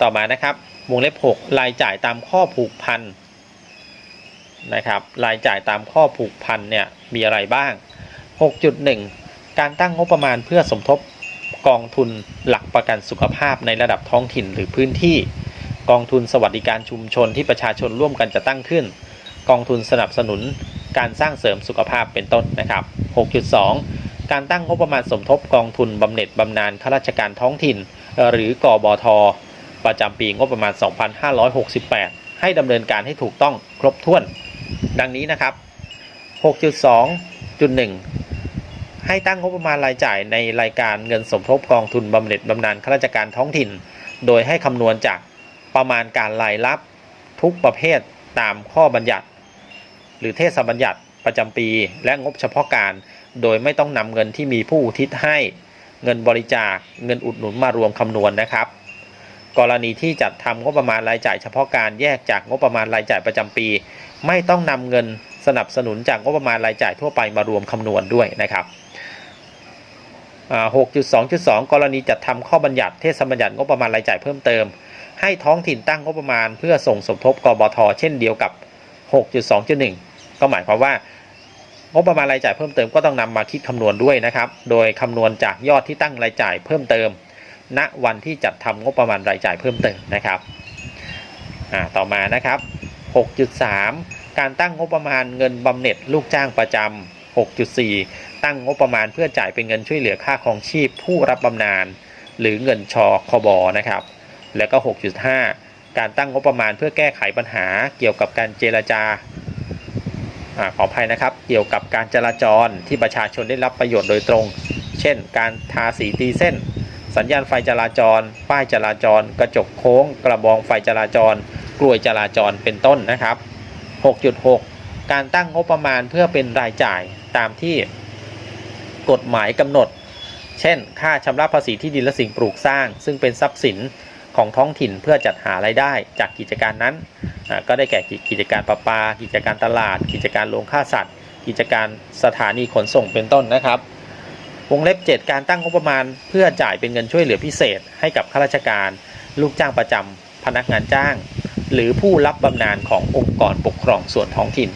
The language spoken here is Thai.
ต่อมานะครับวงเล็บ 6 รายจ่ายตามข้อผูกพันนะครับรายจ่ายตามข้อผูกพันเนี่ยมีอะไรบ้าง 6.1 การตั้งงบประมาณเพื่อสมทบกองทุนหลักประกันสุขภาพในระดับท้องถิ่นหรือพื้นที่ กองทุนสวัสดิการชุมชนที่ประชาชนร่วมกันจะตั้งขึ้น กองทุนสนับสนุนการสร้างเสริมสุขภาพเป็นต้นนะครับ 6.2 การตั้งงบประมาณสมทบกองทุนบำเหน็จบำนาญข้าราชการท้องถิ่น หรือกบท ประจำปีงบประมาณ 2568 ให้ดำเนินการให้ถูกต้องครบถ้วน ดังนี้นะครับ 6.2.1 ให้ตั้งงบประมาณรายจ่ายในรายการเงินสมทบกองทุนบำเหน็จบำนาญข้าราชการท้องถิ่น โดยให้คำนวณจากประมาณการรายรับทุกประเภทตามข้อบัญญัติ หรือเทศบัญญัติประจำปี และงบเฉพาะการ โดยไม่ต้องนำเงินที่มีผู้อุทิศให้ เงินบริจาคเงินอุดหนุนมารวมคำนวณนะครับ กรณีที่จัดทำงบประมาณรายจ่ายเฉพาะการแยกจากงบประมาณรายจ่ายประจำปี ไม่ต้องนำเงินสนับสนุนจากงบประมาณรายจ่ายทั่วไปมารวมคำนวณด้วยนะครับ6.2.2 กรณีจัดทำข้อบัญญัติเทศบัญญัติงบประมาณรายจ่ายเพิ่มเติม ให้ท้องถิ่นตั้งงบประมาณ เพื่อส่งสมทบกบทเช่นเดียวกับ 6.2.1 ก็หมายความว่างบประมาณรายจ่ายเพิ่มเติมก็ต้องนำมาคิดคำนวณด้วยนะครับ โดยคำนวณจากยอดที่ตั้งรายจ่ายเพิ่มเติม ณวันที่จัดทำงบประมาณรายจ่ายเพิ่มเติมนะครับต่อมานะครับ 6.3 การตั้งงบประมาณเงินบำเหน็จลูกจ้างประจำ6.4 ตั้งงบประมาณเพื่อจ่ายเป็นเงินช่วยเหลือค่าครองชีพผู้รับบำนาญหรือเงินชอคบอนะครับ แล้วก็ 6.5 การตั้งงบประมาณเพื่อแก้ไขปัญหาเกี่ยวกับการเจรจาอขออภัยนะครับ เกี่ยวกับการจราจรที่ประชาชนได้รับประโยชน์โดยตรง เช่น การทาสีตีเส้น สัญญาณไฟจราจร ป้ายจราจร กระจกโค้ง กระบองไฟจราจร กลวยจราจรเป็นต้นนะครับ 6.6 การตั้งงบประมาณเพื่อเป็นรายจ่ายตามที่กฎหมายกำหนด เช่น ค่าชำระภาษีที่ดินและสิ่งปลูกสร้าง ซึ่งเป็นทรัพย์สินของท้องถิ่นเพื่อจัดหารายได้จากกิจการนั้น ก็ได้แก่กิจการประปา กิจการตลาด กิจการโรงฆ่าสัตว์ กิจการสถานีขนส่งเป็นต้นนะครับ วงเล็บ 7 การตั้งงบประมาณ เพื่อจ่ายเป็นเงินช่วยเหลือพิเศษ ให้กับข้าราชการ ลูกจ้างประจำพนักงานจ้าง หรือผู้รับบำนาญขององค์กรปกครองส่วนท้องถิ่น